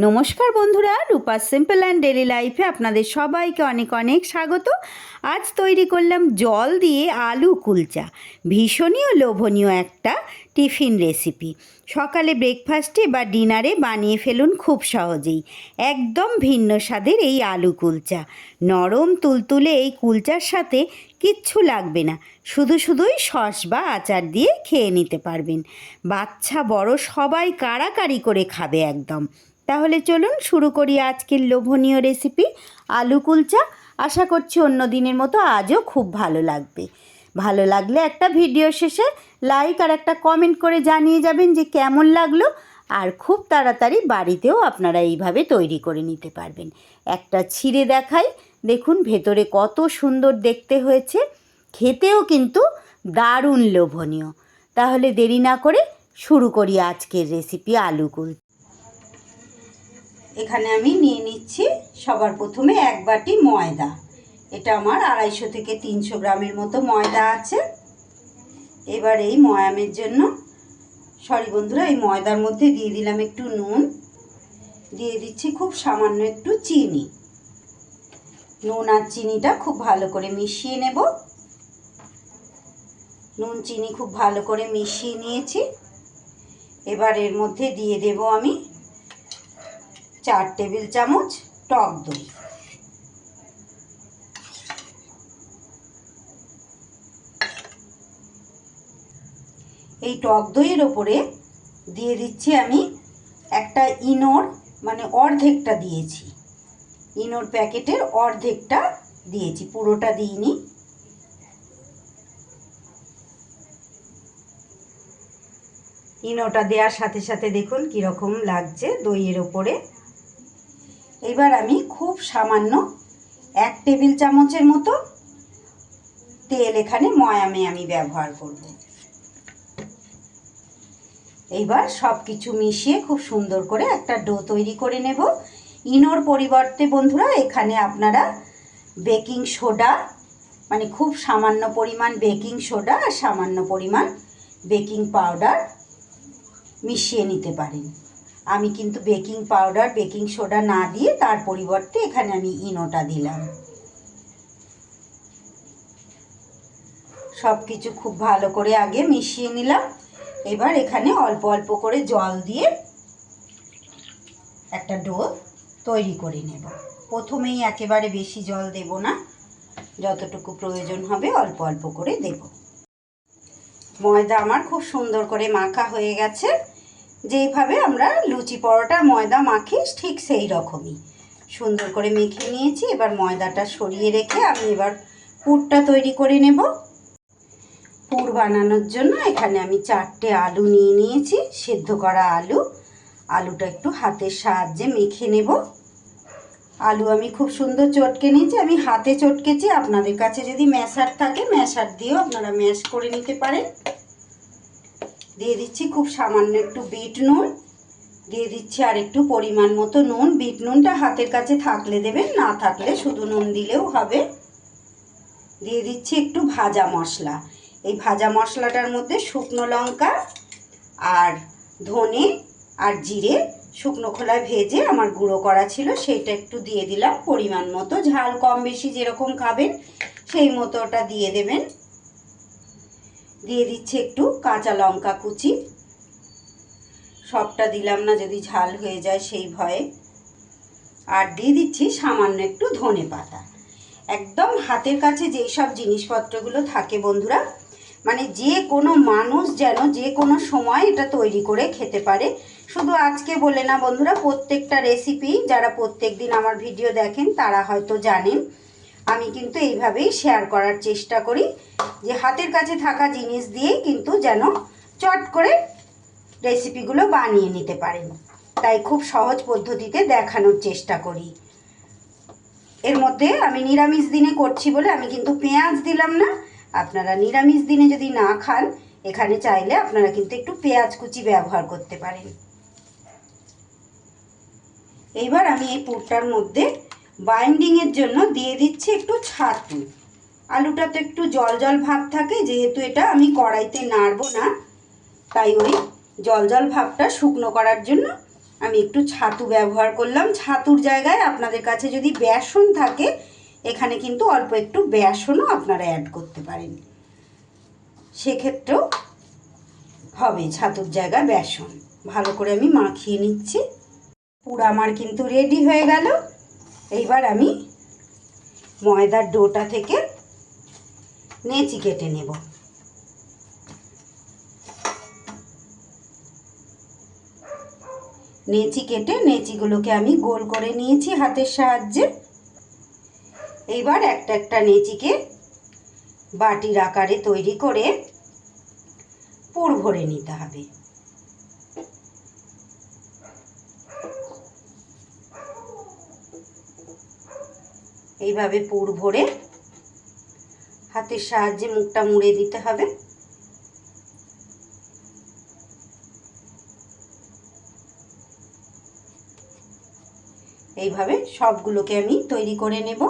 নমস্কার বন্ধুরা, রূপা simple and daily লাইফে আপনাদের সবাইকে অনেক অনেক স্বাগত। আজ তৈরি করলাম জল দিয়ে আলু কুলচা। ভীষণই লোভনীয় একটা টিফিন রেসিপি। সকালে ব্রেকফাস্টে বা ডিনারে বানিয়ে ফেলুন খুব সহজেই। একদম ভিন্ন স্বাদের এই আলু কুলচা। নরম তুলতুলে এই কুলচার সাথে কিচ্ছু লাগবে না। শুধু শুধুই সস বা আচার দিয়ে খেয়ে নিতে পারবেন। বাচ্চা, বড় সবাই কাড়াকাড়ি করে খাবে একদম। তাহলে চলুন শুরু করি আজকের লোভনীয় রেসিপি, আলু কুলচা। আশা করছি অন্য দিনের মতো আজও খুব ভালো লাগবে। ভালো লাগলে একটা ভিডিও শেষে লাইক আর একটা কমেন্ট করে জানিয়ে যাবেন যে কেমন লাগল আর খুব তাড়াতাড়ি বাড়িতেও আপনারা এইভাবে তৈরি করে নিতে পারবেন। একটা ছিঁড়ে দেখাই। দেখুন, ভেতরে কত সুন্দর দেখতে হয়েছে। খেতেও কিন্তু দারুণ লোভনীয়। তাহলে দেরি না করে শুরু করি আজকের রেসিপি আলু কুল এখানে আমি নিয়ে নিচ্ছি সবার প্রথমে এক বাটি ময়দা। এটা আমার আড়াইশো থেকে তিনশো গ্রামের মতো ময়দা আছে। এবার এই ময়ামের জন্য, সরি বন্ধুরা, এই ময়দার মধ্যে দিয়ে দিলাম একটু নুন। দিয়ে দিচ্ছি খুব সামান্য একটু চিনি। নুন আর চিনিটা খুব ভালো করে মিশিয়ে নেব। নুন, চিনি খুব ভালো করে মিশিয়ে নিয়েছি। এবার এর মধ্যে দিয়ে দেব আমি চার টেবিল চামচ টক দই। এই টক দইয়ের ওপরে দিয়ে দিচ্ছি আমি একটা ইনোর মানে অর্ধেকটা দিয়েছি। ইনোর প্যাকেটের অর্ধেকটা দিয়েছি, পুরোটা দিইনি। ইনোটা দেওয়ার সাথে সাথে দেখুন কীরকম লাগছে দইয়ের ওপরে। এবার আমি খুব সামান্য এক টেবিল চামচের মতো তেল এখানে ময়ামে আমি ব্যবহার করব। এইবার সব কিছু মিশিয়ে খুব সুন্দর করে একটা ডো তৈরি করে নেব। ইনোর পরিবর্তে বন্ধুরা, এখানে আপনারা বেকিং সোডা মানে খুব সামান্য পরিমাণ বেকিং সোডা আর সামান্য পরিমাণ বেকিং পাউডার মিশিয়ে নিতে পারেন। আমি কিন্তু বেকিং পাউডার, বেকিং সোডা না দিয়ে তার পরিবর্তে এখানে আমি ইনোটা দিলাম। সব কিছু খুব ভালো করে আগে মিশিয়ে নিলাম। এবার এখানে অল্প অল্প করে জল দিয়ে একটা ডো তৈরি করে নেব। প্রথমেই একেবারে বেশি জল দেব না, যতটুকু প্রয়োজন হবে অল্প অল্প করে দেব। ময়দা আমার খুব সুন্দর করে মাখা হয়ে গেছে। যেইভাবে আমরা লুচি পরোটার ময়দা মাখি ঠিক সেই রকমই। সুন্দর করে মেখে নিয়েছি, এবার ময়দাটা সরিয়ে রেখে আমি এবার পুরটা তৈরি করে নেব। পুর বানানোর জন্য এখানে আমি চারটে আলু নিয়ে নিয়েছি, সেদ্ধ করা আলু। আলুটা একটু হাতের সাহায্যে মেখে নেব। আলু আমি খুব সুন্দর চটকে নিয়েছি, আমি হাতে চটকেছি, আপনাদের কাছে যদি ম্যাশার থাকে ম্যাশার দিয়েও আপনারা ম্যাশ করে নিতে পারেন। দিয়ে দিচ্ছি খুব সামান্য একটু বিট নুন। দিয়ে দিচ্ছি আর একটু পরিমাণ মতো নুন। বিট নুনটা হাতের কাছে থাকলে দেবেন, না থাকলে শুধু নুন দিলেও হবে। দিয়ে দিচ্ছি একটু ভাজা মশলা। এই ভাজা মশলাটার মধ্যে শুকনো লঙ্কা আর ধনে আর জিরে শুকনো খোলায় ভেজে আমার গুঁড়ো করা ছিল, সেইটা একটু দিয়ে দিলাম। পরিমাণ মতো ঝাল কম বেশি যেরকম খাবেন, সেই মতো ওটা দিয়ে দেবেন। দিয়ে দিচ্ছি একটু কাঁচা লঙ্কা কুচি। সবটা দিলাম না, যদি ঝাল হয়ে যায় সেই ভয়ে। আর দিয়ে দিচ্ছি সামান্য একটু ধনে পাতা। একদম হাতের কাছে যেই সব জিনিসপত্রগুলো থাকে বন্ধুরা মানে যে কোনো মানুষ যেন যে কোনো সময় এটা তৈরি করে খেতে পারে। শুধু আজকে বলে না বন্ধুরা, প্রত্যেকটা রেসিপি যারা প্রত্যেক দিন আমার ভিডিও দেখেন, তারা হয়তো জানেন। আমি কিন্তু এইভাবেই শেয়ার করার চেষ্টা করি যে হাতের কাছে থাকা জিনিস দিয়েই কিন্তু যেন চট করে রেসিপিগুলো বানিয়ে নিতে পারেন। তাই খুব সহজ পদ্ধতিতে দেখানোর চেষ্টা করি। এর মধ্যে আমি নিরামিষ দিনে করছি বলে আমি কিন্তু পেঁয়াজ দিলাম না। আপনারা নিরামিষ দিনে যদি না খান, এখানে চাইলে আপনারা কিন্তু একটু পেঁয়াজ কুচি ব্যবহার করতে পারেন। এইবার আমি এই পুরটার মধ্যে বাইন্ডিংয়ের জন্য দিয়ে দিচ্ছি একটু ছাতু। আলুটা তো একটু জল জল ভাব থাকে, যেহেতু এটা আমি কড়াইতে নাড়বো না, তাই ওই জল জল ভাবটা শুকনো করার জন্য আমি একটু ছাতু ব্যবহার করলাম। ছাতুর জায়গায় আপনাদের কাছে যদি বেসন থাকে, এখানে কিন্তু অল্প একটু বেসনও আপনারা অ্যাড করতে পারেন। সেক্ষেত্রেও হবে ছাতুর জায়গায় বেসন। ভালো করে আমি মাখিয়ে নিচ্ছি। পুরো আমার কিন্তু রেডি হয়ে গেল। এইবার আমি ময়দার ডোটা থেকে নেচি কেটে নেব। নেচি কেটে নেচিগুলোকে আমি গোল করে নিয়েছি হাতের সাহায্যে। এইবার একটা একটা নেচিকে বাটির আকারে তৈরি করে পুর ভরে নিতে হবে। এইভাবে পুর ভরে হাতের সাহায্যে মুখটা মুড়ে দিতে হবে। এইভাবে সবগুলোকে আমি তৈরি করে নেব।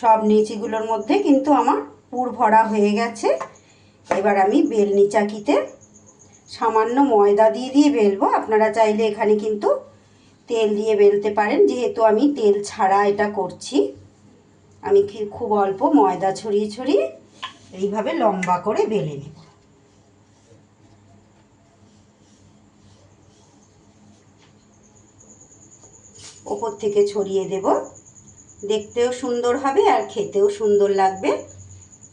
সব নিচিগুলোর মধ্যে কিন্তু আমার পুর ভরা হয়ে গেছে। এবার আমি বেলনি চাকিতে সামান্য ময়দা দিয়ে দিয়ে বেলবো। আপনারা চাইলে এখানে কিন্তু তেল দিয়ে বেলতে পারেন। যেহেতু আমি তেল ছাড়া এটা করছি, আমি খুব অল্প ময়দা ছড়িয়ে ছড়িয়ে এইভাবে লম্বা করে বেলে নেব। ওপর থেকে ছড়িয়ে দেব। দেখতেও সুন্দর হবে আর খেতেও সুন্দর লাগবে।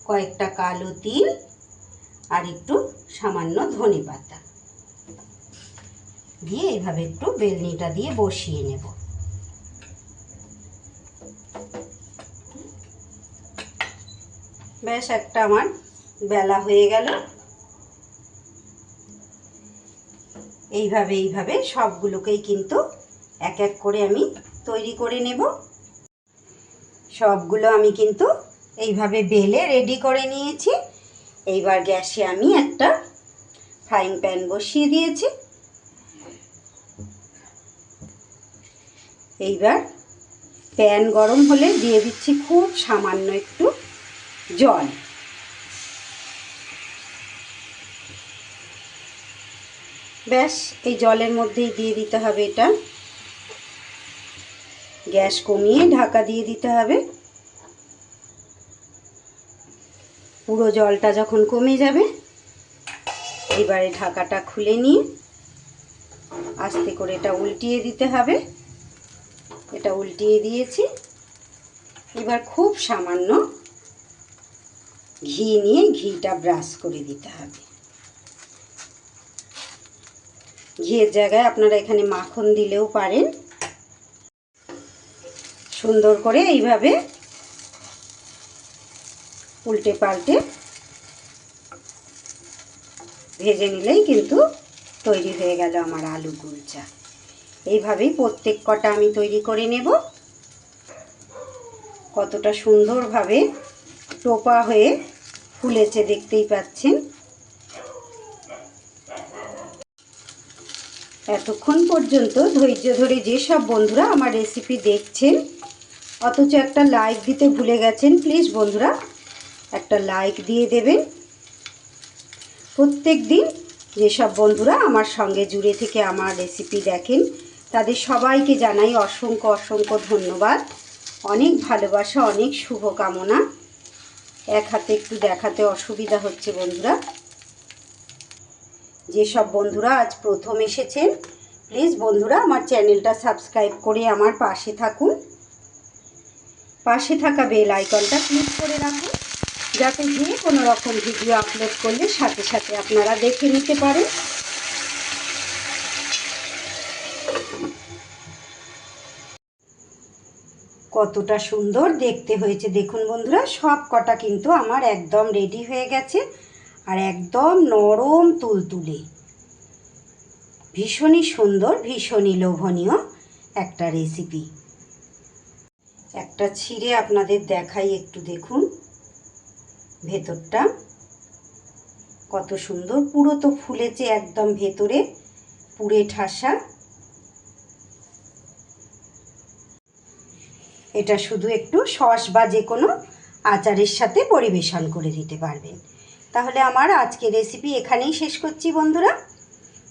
কয়েকটা কালো তিল আর একটু সামান্য ধনে পাতা। দিয়ে এইভাবে একটু বেলনিটা দিয়ে বসিয়ে নেব। ব্যাস, একটা আমার বেলা হয়ে গেল। এইভাবে এইভাবে সবগুলোকেই কিন্তু এক এক করে আমি তৈরি করে নেব। সবগুলো আমি কিন্তু এইভাবে বেলে রেডি করে নিয়েছি। এইবার গ্যাসে আমি একটা ফ্রাইং প্যান বসিয়ে দিয়েছি। এইবার প্যান গরম হলে দিয়ে দিচ্ছি খুব সামান্য একটু জল। ব্যাস, এই জলের মধ্যেই দিয়ে দিতে হবে এটা। গ্যাস কমিয়ে ঢাকা দিয়ে দিতে হবে। পুরো জলটা যখন কমে যাবে, এবারে ঢাকাটা খুলে নিয়ে আস্তে করে এটা উল্টিয়ে দিতে হবে। এটা উল্টিয়ে দিয়েছি। এবার খুব সামান্য ঘি নিয়ে ঘিটা ব্রাশ করে দিতে হবে। ঘিয়ের জায়গায় আপনারা এখানে মাখন দিলেও পারেন। সুন্দর করে এইভাবে উল্টে পাল্টে ভেজে নিলেই কিন্তু তৈরি হয়ে গেল আমার আলু কুলচা। এইভাবেই প্রত্যেক কটা আমি তৈরি করে নেব। কতটা সুন্দরভাবে টোপা হয়ে ফুলেছে দেখতেই পাচ্ছেন। এতক্ষণ পর্যন্ত ধৈর্য ধরে যেসব বন্ধুরা আমার রেসিপি দেখছেন, অথচ একটা লাইক দিতে ভুলে গেছেন প্লিজ বন্ধুরা, একটা লাইক দিয়ে দেবেন। প্রত্যেক দিন যেসব বন্ধুরা আমার সঙ্গে জুড়ে থেকে আমার রেসিপি দেখেন তাদের সবাইকে জানাই অসংখ্য অসংখ্য ধন্যবাদ। অনেক ভালোবাসা, অনেক শুভকামনা। এক হাতে একটু দেখাতে অসুবিধা হচ্ছে বন্ধুরা। যেসব বন্ধুরা আজ প্রথম এসেছেন প্লিজ বন্ধুরা আমার চ্যানেলটা সাবস্ক্রাইব করে আমার পাশে থাকুন। পাশে থাকা বেল আইকনটা ক্লিক করে রাখুন, যাতে যে কোনো রকম ভিডিও আপলোড করলে সাথে সাথে আপনারা দেখে নিতে পারেন। কতটা সুন্দর দেখতে হয়েছে। দেখুন বন্ধুরা, সব কটা কিন্তু আমার একদম রেডি হয়ে গেছে আর একদম নরম তুলতুলে। ভীষণই সুন্দর, ভীষণই লোভনীয় একটা রেসিপি একটা ছিঁড়ে আপনাদের দেখাই একটু দেখুন ভেতরটা। কত সুন্দর, পুরো তো ফুলেছে একদম ভেতরে পুরে ঠাসা। এটা শুধু একটু সস বা যে কোনো আচারের সাথে পরিবেশন করে দিতে পারবেন। তাহলে আমার আজকে রেসিপি এখানেই শেষ করছি বন্ধুরা।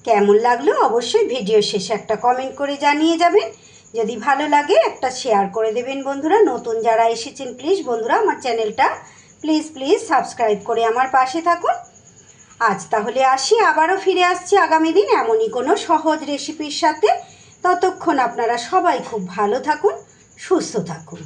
কেমন লাগল অবশ্যই ভিডিও শেষে একটা কমেন্ট করে জানিয়ে যাবেন। যদি ভালো লাগে একটা শেয়ার করে দেবেন বন্ধুরা। নতুন যারা এসেছেন প্লিজ বন্ধুরা আমার চ্যানেলটা প্লিজ প্লিজ সাবস্ক্রাইব করে আমার পাশে থাকুন। আজ তাহলে আসি, আবারও ফিরে আসছি আগামী দিন এমনই কোনো সহজ রেসিপির সাথে। ততক্ষণ আপনারা সবাই খুব ভালো থাকুন। সুস্থ থাকুন।